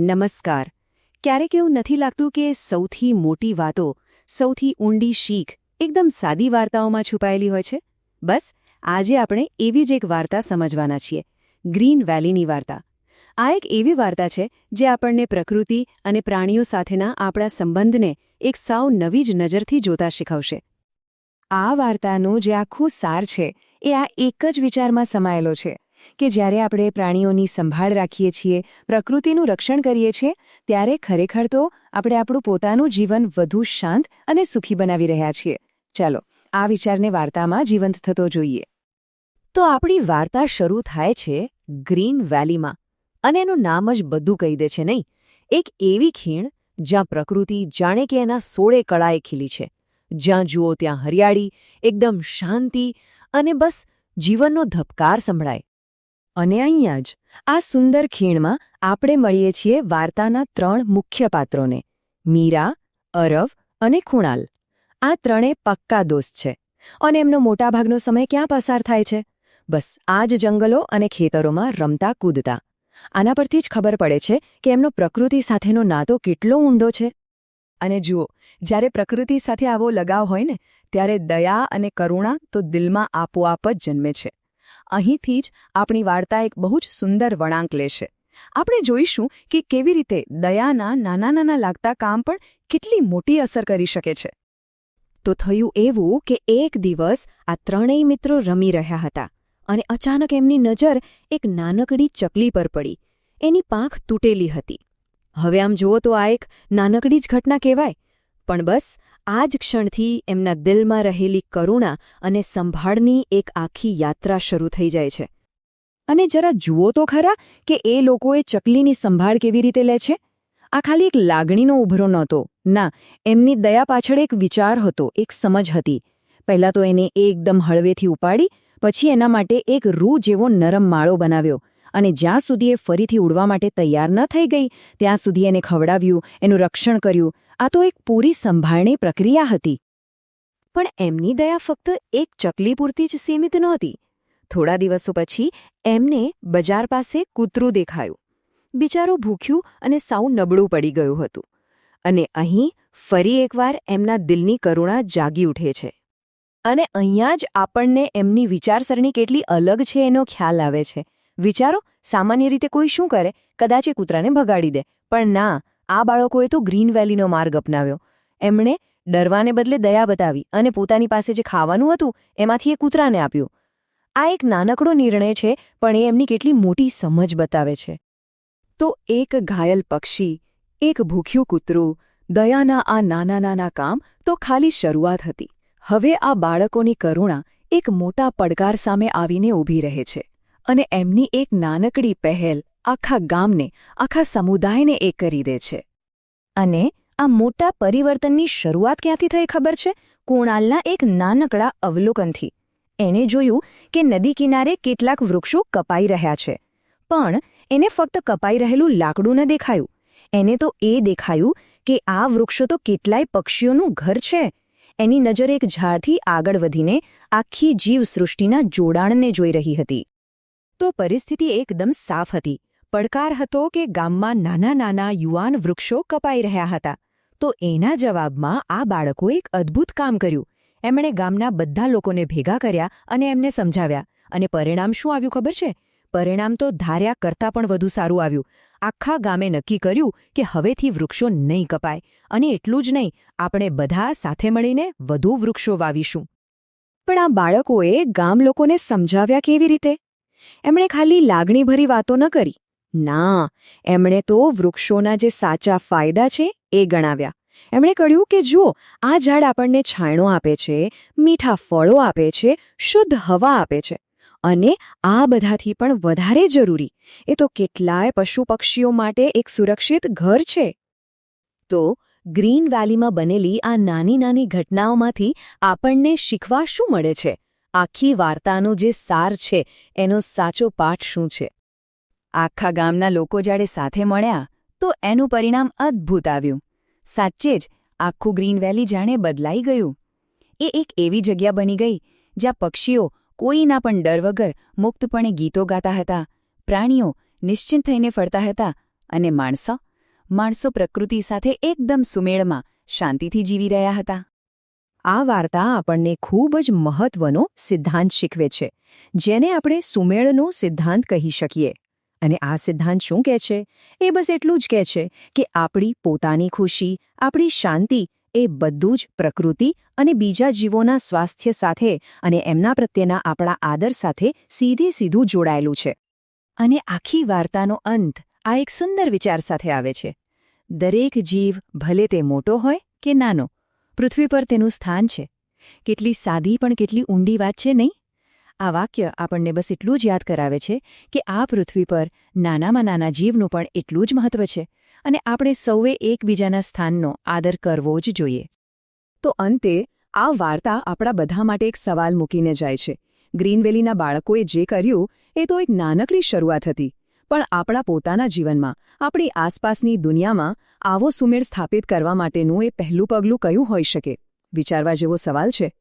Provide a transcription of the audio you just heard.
નમસ્કાર. ક્યારેક એવું નથી લાગતું કે સૌથી મોટી વાતો, સૌથી ઊંડી શીખ એકદમ સાદી વાર્તાઓમાં છુપાયેલી હોય છે? બસ, આજે આપણે એવી જ એક વાર્તા સમજવાના છીએ. ગ્રીન વેલીની વાર્તા. આ એક એવી વાર્તા છે જે આપણને પ્રકૃતિ અને પ્રાણીઓ સાથેના આપણા સંબંધને એક સાવ નવી જ નજરથી જોતા શીખવશે. આ વાર્તાનું જે આખું સાર છે, એ આ એક જ વિચારમાં સમાયેલો છે. કે જ્યારે આપણે પ્રાણીઓની સંભાળ રાખીએ છીએ, પ્રકૃતિનું રક્ષણ કરીએ છીએ, ત્યારે ખરેખર તો આપણે આપણું પોતાનું જીવન વધુ શાંત અને સુખી બનાવી રહ્યા છીએ. ચાલો, આ વિચારને વાર્તામાં જીવંત થતો જોઈએ. તો આપણી વાર્તા શરૂ થાય છે ગ્રીન વેલીમાં, અને એનું નામ જ બધું કહી દે છે, નહીં? એક એવી ખીણ જ્યાં પ્રકૃતિ જાણે કે એના સોળે કળાએ ખીલી છે. જ્યાં જુઓ ત્યાં હરિયાળી, એકદમ શાંતિ અને બસ જીવનનો ધબકાર સંભળાય. અને અહીંયા જ, આ સુંદર ખીણમાં આપણે મળીએ છીએ વાર્તાના ત્રણ મુખ્ય પાત્રોને, મીરા, અરવ અને ખુણાલ. આ ત્રણે પક્કા દોસ્ત છે. અને એમનો મોટાભાગનો સમય ક્યાં પસાર થાય છે? બસ, આ જ જંગલો અને ખેતરોમાં રમતા કૂદતા. આના પરથી જ ખબર પડે છે કે એમનો પ્રકૃતિ સાથેનો નાતો કેટલો ઊંડો છે. અને જુઓ, જ્યારે પ્રકૃતિ સાથે આવો લગાવ હોય ને, ત્યારે દયા અને કરુણા તો દિલમાં આપોઆપ જ જન્મે છે. અહીંથી જ આપણી વાર્તા એક બહુ જ સુંદર વળાંક લેશે. આપણે જોઈશું કે કેવી રીતે દયાના નાના નાના લાગતા કામ પણ કેટલી મોટી અસર કરી શકે છે. તો થયું એવું કે એક દિવસ આ ત્રણેય મિત્રો રમી રહ્યા હતા અને અચાનક એમની નજર એક નાનકડી ચકલી પર પડી. એની પાંખ તૂટેલી હતી. હવે આમ જુઓ તો આ એક નાનકડી જ ઘટના કહેવાય. પણ બસ, આ જ ક્ષણથી એમના દિલમાં રહેલી કરુણા અને સંભાળની એક આખી યાત્રા શરૂ થઈ જાય છે. અને જરા જુઓ તો ખરા કે એ લોકોએ ચકલીની સંભાળ કેવી રીતે લે છે? આ ખાલી એક લાગણીનો ઉભરો નહોતો. ના, એમની દયા પાછળ એક વિચાર હતો, એક સમજ હતી. પહેલાં તો એને એકદમ હળવેથી ઉપાડી, પછી એના માટે એક રૂ જેવો નરમ માળો બનાવ્યો. અને જ્યાં સુધી એ ફરીથી ઉડવા માટે તૈયાર ન થઈ ગઈ, ત્યાં સુધી એને ખવડાવ્યું, એનું રક્ષણ કર્યું. આ તો એક પૂરી સંભાળણી પ્રક્રિયા હતી. પણ એમની દયા ફક્ત એક ચકલી પૂરતી જ સીમિત નહોતી. થોડા દિવસો પછી એમને બજાર પાસે કૂતરું દેખાયું. બિચારું ભૂખ્યું અને સાવ નબળું પડી ગયું હતું. અને અહીં ફરી એકવાર એમના દિલની કરુણા જાગી ઉઠે છે. અને અહીંયા જ આપણને એમની વિચારસરણી કેટલી અલગ છે એનો ખ્યાલ આવે છે. વિચારો, સામાન્ય રીતે કોઈ શું કરે? કદાચ એ કૂતરાને ભગાડી દે. પણ ના, આ બાળકોએ તો ગ્રીન વેલીનો માર્ગ અપનાવ્યો. એમણે ડરવાને બદલે દયા બતાવી અને પોતાની પાસે જે ખાવાનું હતું, એમાંથી એ કૂતરાને આપ્યું. આ એક નાનકડો નિર્ણય છે, પણ એ એમની કેટલી મોટી સમજ બતાવે છે. તો એક ઘાયલ પક્ષી, એક ભૂખ્યું કૂતરું, દયાના આ નાના નાના કામ તો ખાલી શરૂઆત હતી. હવે આ બાળકોની કરુણા એક મોટા પડકાર સામે આવીને ઊભી રહે છે. અને એમની એક નાનકડી પહેલ આખા ગામને, આખા સમુદાયને એક કરી દે છે. અને આ મોટા પરિવર્તનની શરૂઆત ક્યાંથી થઈ ખબર છે? કુણાલના એક નાનકડા અવલોકનથી. એણે જોયું કે નદી કિનારે કેટલાક વૃક્ષો કપાઈ રહ્યા છે. પણ એને ફક્ત કપાઈ રહેલું લાકડું ન દેખાયું. એને તો એ દેખાયું કે આ વૃક્ષો તો કેટલાય પક્ષીઓનું ઘર છે. એની નજર એક ઝાડથી આગળ વધીને આખી જીવસૃષ્ટિના જોડાણને જોઈ રહી હતી. તો પરિસ્થિતિ એકદમ સાફ હતી. પડકાર હતો કે ગામમાં નાના નાના યુવાન વૃક્ષો કપાઈ રહ્યા હતા. તો એના જવાબમાં આ બાળકોએ એક અદ્ભુત કામ કર્યું. એમણે ગામના બધા લોકોને ભેગા કર્યા અને એમને સમજાવ્યા. અને પરિણામ શું આવ્યું ખબર છે? પરિણામ તો ધાર્યા કરતાં પણ વધુ સારું આવ્યું. આખા ગામે નક્કી કર્યું કે હવેથી વૃક્ષો નહીં કપાય. અને એટલું જ નહીં, આપણે બધા સાથે મળીને વધુ વૃક્ષો વાવીશું. પણ આ બાળકોએ ગામ લોકોને સમજાવ્યા કેવી રીતે? એમણે ખાલી લાગણીભરી વાતો ન કરી. ના, એમણે તો વૃક્ષોના જે સાચા ફાયદા છે એ ગણાવ્યા. એમણે કહ્યું કે જુઓ, આ ઝાડ આપણને છાંયણો આપે છે, મીઠા ફળો આપે છે, શુદ્ધ હવા આપે છે. અને આ બધાથી પણ વધારે જરૂરી. એ તો કેટલાય પશુ પક્ષીઓ માટે એક સુરક્ષિત ઘર છે. તો ગ્રીન વેલીમાં બનેલી આ નાની નાની ઘટનાઓમાંથી આપણને શીખવા શું મળે છે? આખી વાર્તાનો જે સાર છે, એનો સાચો પાઠ શું છે? આખા ગામના લોકો જ્યારે સાથે મળ્યા, તો એનું પરિણામ અદ્ભુત આવ્યું. સાચે જ, આખું ગ્રીન વેલી જાણે બદલાઈ ગયું. એ એક એવી જગ્યા બની ગઈ, જ્યાં પક્ષીઓ કોઈના પણ ડર વગર મુક્તપણે ગીતો ગાતા હતા, પ્રાણીઓ નિશ્ચિંત થઈને ફરતા હતા અને માણસો માણસો પ્રકૃતિ સાથે એકદમ સુમેળમાં શાંતિથી જીવી રહ્યા હતા. આ વાર્તા આપણને ખૂબ જ મહત્વનો સિદ્ધાંત શીખવે છે, જેને આપણે સુમેળનો સિદ્ધાંત કહી શકીએ. અને આ સિદ્ધાંત શું કહે છે? એ બસ એટલું જ કહે છે કે આપણી પોતાની ખુશી, આપણી શાંતિ એ બધું જ પ્રકૃતિ અને બીજા જીવોના સ્વાસ્થ્ય સાથે અને એમના પ્રત્યેના આપણા આદર સાથે સીધે સીધું જોડાયેલું છે. અને આખી વાર્તાનો અંત આ એક સુંદર વિચાર સાથે આવે છે. દરેક જીવ ભલે તે મોટો હોય કે નાનો પૃથ્વી પર તેનું સ્થાન છે. કેટલી સાદી પણ કેટલી ઊંડી વાત છે, નહીં? આ વાક્ય આપણને બસ એટલું જ યાદ કરાવે છે કે આ પૃથ્વી પર નાનામાં નાના જીવનું પણ એટલું જ મહત્વ છે અને આપણે સૌએ એકબીજાના સ્થાનનો આદર કરવો જ જોઈએ. તો અંતે, આ વાર્તા આપણા બધા માટે એક સવાલ મૂકીને જાય છે. ગ્રીનવેલીના બાળકોએ જે કર્યું, એ તો એક નાનકડી શરૂઆત હતી. પણ આપણા પોતાના જીવનમાં, આપણી આસપાસની દુનિયામાં આવો સુમેળ સ્થાપિત કરવા માટેનું એ પહેલું પગલું કયું હોઈ શકે? વિચારવા જેવો સવાલ છે.